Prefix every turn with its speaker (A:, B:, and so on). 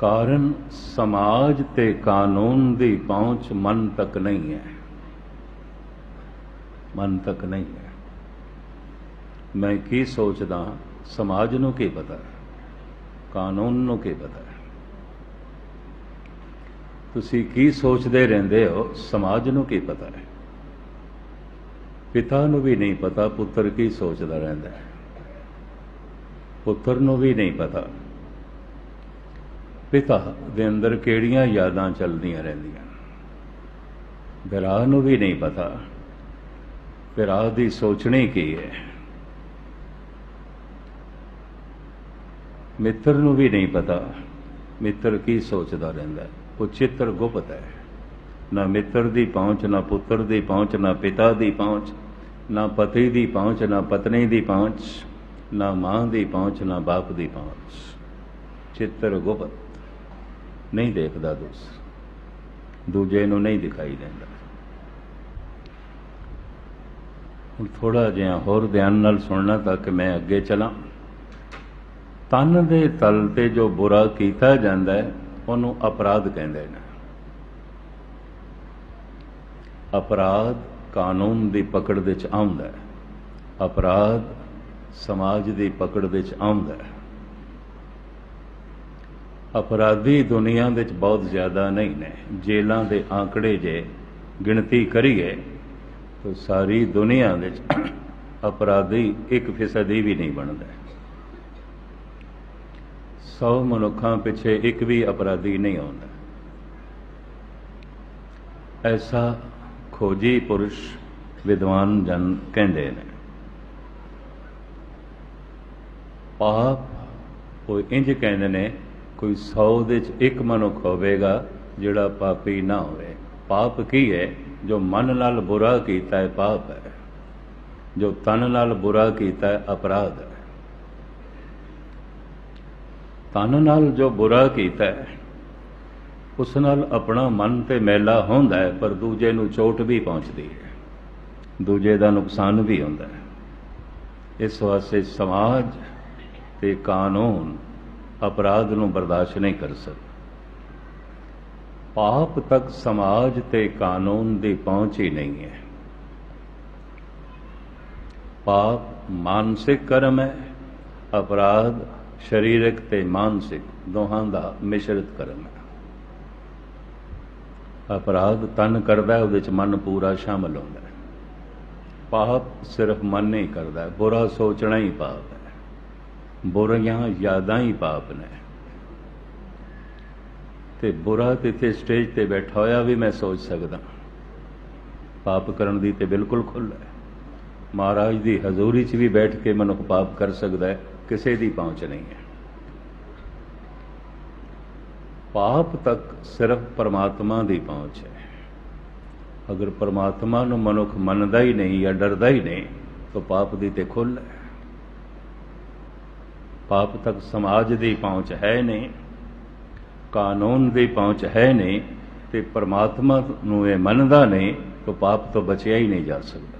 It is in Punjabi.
A: ਕਾਰਨ ਸਮਾਜ ਤੇ ਕਾਨੂੰਨ ਦੀ ਪਹੁੰਚ ਮਨ ਤੱਕ ਨਹੀਂ ਹੈ। ਮਨ ਤੱਕ ਨਹੀਂ ਹੈ। ਮੈਂ ਕੀ ਸੋਚਦਾ ਸਮਾਜ ਨੂੰ ਕੀ ਪਤਾ ਕਾਨੂੰਨ ਨੂੰ ਕੀ ਪਤਾ ਤੁਸੀਂ ਕੀ ਸੋਚਦੇ ਰਹਿੰਦੇ ਹੋ? ਸਮਾਜ ਨੂੰ ਕੀ ਪਤਾ ਹੈ? ਪਿਤਾ ਨੂੰ ਵੀ ਨਹੀਂ ਪਤਾ, ਪੁੱਤਰ ਕੀ ਸੋਚਦਾ ਰਹਿੰਦਾ ਹੈ? ਪੁੱਤਰ ਨੂੰ ਵੀ ਨਹੀਂ ਪਤਾ। ਪਿਤਾ ਦੇ ਅੰਦਰ ਕਿਹੜੀਆਂ ਯਾਦਾਂ ਚੱਲਦੀਆਂ ਰਹਿੰਦੀਆਂ? ਵਿਰਾਹ ਨੂੰ ਵੀ ਨਹੀਂ ਪਤਾ। ਵਿਰਾਹ ਦੀ ਸੋਚਣੀ ਕੀ ਹੈ? ਮਿੱਤਰ ਨੂੰ ਵੀ ਨਹੀਂ ਪਤਾ। ਮਿੱਤਰ ਕੀ ਸੋਚਦਾ ਰਹਿੰਦਾ ਉਹ ਚਿੱਤਰ ਗੁਪਤ ਹੈ। ਨਾ ਮਿੱਤਰ ਦੀ ਪਹੁੰਚ, ਨਾ ਪੁੱਤਰ ਦੀ ਪਹੁੰਚ, ਨਾ ਪਿਤਾ ਦੀ ਪਹੁੰਚ, ਨਾ ਪਤੀ ਦੀ ਪਹੁੰਚ, ਨਾ ਪਤਨੀ ਦੀ ਪਹੁੰਚ, ਨਾ ਮਾਂ ਦੀ ਪਹੁੰਚ, ਨਾ ਬਾਪ ਦੀ ਪਹੁੰਚ। ਚਿੱਤਰ ਗੁਪਤ। ਨਹੀਂ ਦੇਖਦਾ ਦੂਸ ਦੂਜੇ ਨੂੰ ਨਹੀਂ ਦਿਖਾਈ ਦਿੰਦਾ। ਹੁਣ ਥੋੜਾ ਜਿਹਾ ਹੋਰ ਧਿਆਨ ਨਾਲ ਸੁਣਨਾ ਤਾਂ ਕਿ ਮੈਂ ਅੱਗੇ ਚਲਾਂ। ਤਨ ਦੇ ਤਲ ਤੇ ਜੋ ਬੁਰਾ ਕੀਤਾ ਜਾਂਦਾ ਹੈ, ਉਹਨੂੰ ਅਪਰਾਧ ਕਹਿੰਦੇ ਨੇ। ਅਪਰਾਧ ਕਾਨੂੰਨ ਦੀ ਪਕੜ ਦੇ ਵਿੱਚ ਆਉਂਦਾ ਹੈ। ਅਪਰਾਧ ਸਮਾਜ ਦੀ ਪਕੜ ਦੇ ਵਿੱਚ ਆਉਂਦਾ ਹੈ। ਅਪਰਾਧੀ ਦੁਨੀਆ ਦੇ ਵਿੱਚ ਬਹੁਤ ਜ਼ਿਆਦਾ ਨਹੀਂ ਨੇ। ਜੇਲਾਂ ਦੇ ਆંકੜੇ ਜੇ ਗਿਣਤੀ ਕਰੀਏ, ਤਾਂ ਸਾਰੀ ਦੁਨੀਆ ਦੇ ਵਿੱਚ ਅਪਰਾਧੀ 1% ਵੀ ਨਹੀਂ ਬਣਦਾ। 100 ਮਨੁੱਖਾਂ ਪਿੱਛੇ ਇੱਕ ਵੀ ਅਪਰਾਧੀ ਨਹੀਂ ਆਉਂਦਾ। ਐਸਾ ਖੋਜੀ ਪੁਰਸ਼ ਵਿਦਵਾਨ ਜਨ ਕਹਿੰਦੇ ਨੇ, ਪਾਪ ਉਹ ਇੰਜ ਕਹਿੰਦੇ ਨੇ ਕੋਈ 100 ਦੇ ਚ ਇੱਕ ਮਨੁੱਖ ਹੋਵੇਗਾ, ਜਿਹੜਾ ਪਾਪੀ ਨਾ ਹੋਵੇ। ਪਾਪ ਕੀ ਹੈ? ਜੋ ਮਨ ਨਾਲ ਬੁਰਾ ਕੀਤਾ ਹੈ, ਪਾਪ ਹੈ। ਜੋ ਤਨ ਨਾਲ ਬੁਰਾ ਕੀਤਾ ਹੈ, ਅਪਰਾਧ ਹੈ। ਤਨ ਨਾਲ ਜੋ ਬੁਰਾ ਕੀਤਾ ਹੈ, ਉਸ ਨਾਲ ਆਪਣਾ ਮਨ ਤੇ ਮੈਲਾ ਹੁੰਦਾ ਹੈ, ਪਰ ਦੂਜੇ ਨੂੰ ਚੋਟ ਵੀ ਪਹੁੰਚਦੀ ਹੈ। ਦੂਜੇ ਦਾ ਨੁਕਸਾਨ ਵੀ ਹੁੰਦਾ ਹੈ। ਇਸ ਵਾਸਤੇ ਸਮਾਜ ਤੇ ਕਾਨੂੰਨ ਅਪਰਾਧ ਨੂੰ ਬਰਦਾਸ਼ਤ ਨਹੀਂ ਕਰ ਸਕਦਾ। ਪਾਪ ਤੱਕ ਸਮਾਜ ਤੇ ਕਾਨੂੰਨ ਦੀ ਪਹੁੰਚ ਹੀ ਨਹੀਂ ਹੈ। ਪਾਪ ਮਾਨਸਿਕ ਕਰਮ ਹੈ, ਅਪਰਾਧ ਸਰੀਰਕ ਤੇ ਮਾਨਸਿਕ ਦੋਹਾਂ ਦਾ ਮਿਸ਼ਰਿਤ ਕਰਮ ਹੈ। ਅਪਰਾਧ ਤਨ ਕਰਦਾ ਹੈ, ਉਹਦੇ ਚ ਮਨ ਪੂਰਾ ਸ਼ਾਮਲ ਹੁੰਦਾ ਹੈ। ਪਾਪ ਸਿਰਫ ਮਨ ਨਹੀਂ ਕਰਦਾ ਬੁਰਾ ਸੋਚਣਾ ਹੀ ਪਾਪ ਹੈ। ਬੁਰੀਆਂ ਯਾਦਾਂ ਹੀ ਪਾਪ ਨੇ। ਤੇ ਬੁਰਾ ਤੇ ਇੱਥੇ ਸਟੇਜ ਤੇ ਬੈਠਾ ਹੋਇਆ ਵੀ ਮੈਂ ਸੋਚ ਸਕਦਾ। ਪਾਪ ਕਰਨ ਦੀ ਤੇ ਬਿਲਕੁਲ ਖੁੱਲ੍ਹ ਹੈ। ਮਹਾਰਾਜ ਦੀ ਹਜ਼ੂਰੀ 'ਚ ਵੀ ਬੈਠ ਕੇ ਮਨੁੱਖ ਪਾਪ ਕਰ ਸਕਦਾ ਹੈ, ਕਿਸੇ ਦੀ ਪਹੁੰਚ ਨਹੀਂ ਹੈ। ਪਾਪ ਤੱਕ ਸਿਰਫ ਪਰਮਾਤਮਾ ਦੀ ਪਹੁੰਚ ਹੈ। ਅਗਰ ਪਰਮਾਤਮਾ ਨੂੰ ਮਨੁੱਖ ਮੰਨਦਾ ਹੀ ਨਹੀਂ ਜਾਂ ਡਰਦਾ ਹੀ ਨਹੀਂ, ਤਾਂ ਪਾਪ ਦੀ ਤੇ ਖੁੱਲ੍ਹ ਹੈ। ਪਾਪ ਤੱਕ ਸਮਾਜ ਦੀ ਪਹੁੰਚ ਹੈ ਨਹੀਂ, ਕਾਨੂੰਨ ਦੀ ਪਹੁੰਚ ਹੈ ਨਹੀਂ ਤੇ ਪਰਮਾਤਮਾ ਨੂੰ ਇਹ ਮੰਨਦਾ ਨਹੀਂ, ਤਾਂ ਪਾਪ ਤੋਂ ਬਚਿਆ ਹੀ ਨਹੀਂ ਜਾ ਸਕਦਾ।